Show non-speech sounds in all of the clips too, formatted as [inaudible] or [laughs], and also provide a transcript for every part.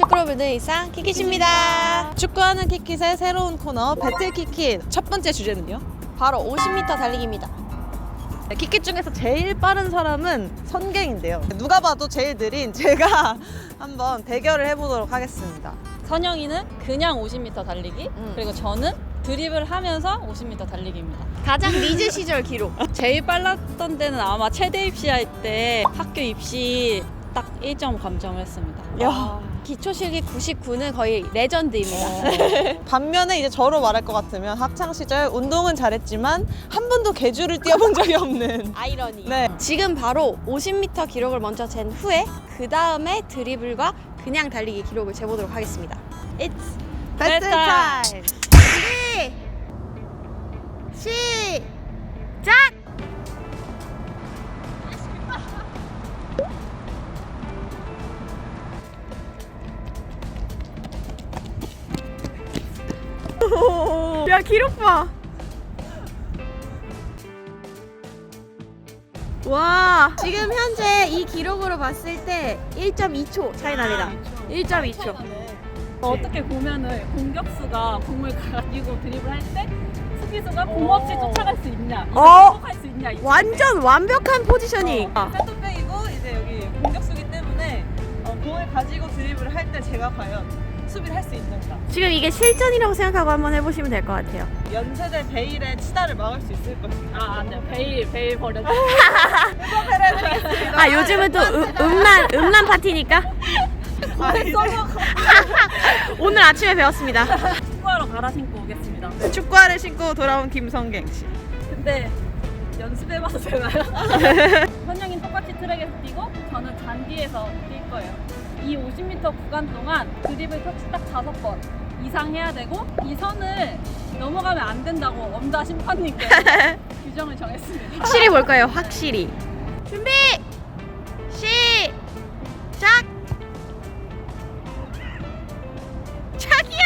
축구로브드 일상 키키입니다. 축구하는 키킷의 새로운 코너 배틀 키킷 첫 번째 주제는요. 바로 50m 달리기입니다. 키킷 중에서 제일 빠른 사람은 선갱인데요. 누가 봐도 제일 느린 제가 [laughs] 한번 대결을 해보도록 하겠습니다. 선영이는 그냥 50m 달리기 음. 그리고 저는 드립을 하면서 50m 달리기입니다. 가장 리즈 시절 기록. [laughs] 제일 빨랐던 때는 아마 최대 입시할 때 학교 입시 딱 1점 감점을 했습니다. 야. 기초 실기 99는 거의 레전드입니다. 어. [laughs] 반면에 이제 저로 말할 것 같으면 학창 시절 운동은 잘했지만 한 번도 개주를 뛰어본 적이 없는. [laughs] 아이러니. 네. 지금 바로 50m 기록을 먼저 잰 후에 그 다음에 드리블과 그냥 달리기 기록을 재보도록 하겠습니다. It's 배틀 타임. 시 시작. 야 기록 봐. 와 지금 현재 이 기록으로 봤을 때 1.2초 차이 납니다. 1.2초. 어떻게 보면은 공격수가 공을 가지고 드립을 할때 수비수가 공 없이 쫓아갈 수 있냐, 이걸 어. 수 있냐. 이거. 완전 완벽한 포지셔닝. 세트백이고 이제 여기 공격수기 때문에 어, 공을 가지고 드리블을 할 때 제가 과연 수비를 할 수 있는가. 지금 이게 실전이라고 생각하고 한번 해보시면 될 것 같아요. 연세대 베일의 치다를 막을 수 있을 것인가. 아, 안 돼요. 베일, 베일 버려. [laughs] [laughs] 아 요즘은 또 음, 음란 음란 파티니까 [laughs] 오늘 아침에 배웠습니다. 축구하러 갈아 신고 오겠습니다. 축구화를 신고 돌아온 김성갱 씨. 근데 연습해봐도 되나요? 선영이는 똑같이 트랙에서 뛰고 저는 잔디에서 뛸 거예요. 이 50m 구간 동안 드립을 터치 딱 다섯 번 이상 해야 되고 이 선을 넘어가면 안 된다고 엄다 심판님께 [laughs] 규정을 정했습니다. 확실히 볼까요? 확실히. 준비 시작. 자기야.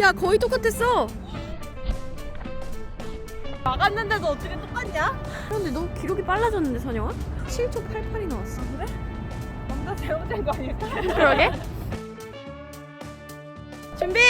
야 거의 똑같았어. 막았는데도 어떻게 똑같냐? 그런데 너 기록이 빨라졌는데 선영아? 7초 88이 나왔어. 그래? 뭔가 잘못된 거 아닐까? 그러게. [laughs] 준비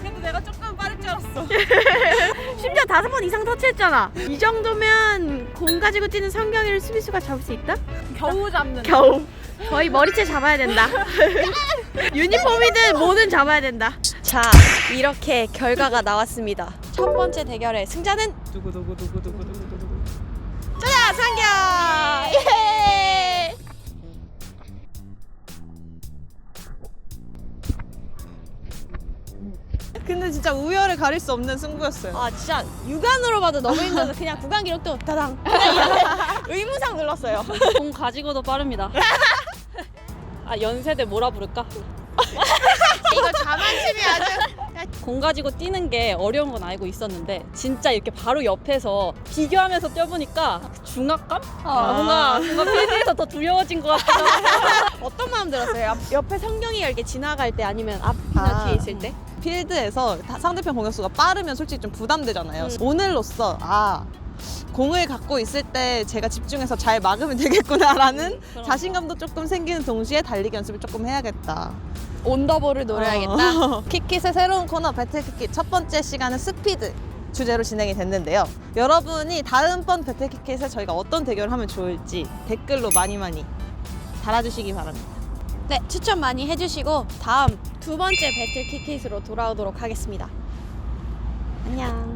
그래도 내가 조금 빠를 줄 알았어. [laughs] 심지어 다섯 번 이상 터치했잖아. 이 정도면 공 가지고 뛰는 성경이를 수비수가 잡을 수 있다? 겨우 잡는. 겨우. 거의 머리채 잡아야 된다. [laughs] 유니폼이든 뭐든 잡아야 된다. 자, 이렇게 결과가 나왔습니다. 첫 번째 대결의 승자는 두구 두구 두구 두구 두구 두구. 짜자 상경. 예! 진짜 우열을 가릴 수 없는 승부였어요. 아 진짜 육안으로 봐도 너무 힘들어서 그냥 구간 기록도 다당 [laughs] 의무상 눌렀어요. 공 가지고도 빠릅니다. 아 연세대 뭐라 부를까? [laughs] 이거 자만심이 아주 공 가지고 뛰는 게 어려운 건 알고 있었는데 진짜 이렇게 바로 옆에서 비교하면서 뛰어보니까 중압감? 아, 뭔가 뭔가 필드에서 더 두려워진 것 같아요. [laughs] 어떤 마음 들었어요? 앞- 옆에 성경이가 이렇게 지나갈 때 아니면 앞이나 아. 뒤에 있을 때? 필드에서 다- 상대편 공격수가 빠르면 솔직히 좀 부담되잖아요. 음. 오늘로써 아 공을 갖고 있을 때 제가 집중해서 잘 막으면 되겠구나라는 그럼. 자신감도 조금 생기는 동시에 달리기 연습을 조금 해야겠다. 온더볼을 노려야겠다. 어. [laughs] 키킷의 새로운 코너 배틀 키킷 첫 번째 시간은 스피드 주제로 진행이 됐는데요. 여러분이 다음번 배틀 키킷에 저희가 어떤 대결을 하면 좋을지 댓글로 많이 많이 달아주시기 바랍니다. 네, 추천 많이 해주시고 다음 두 번째 배틀 키킷으로 돌아오도록 하겠습니다. 안녕.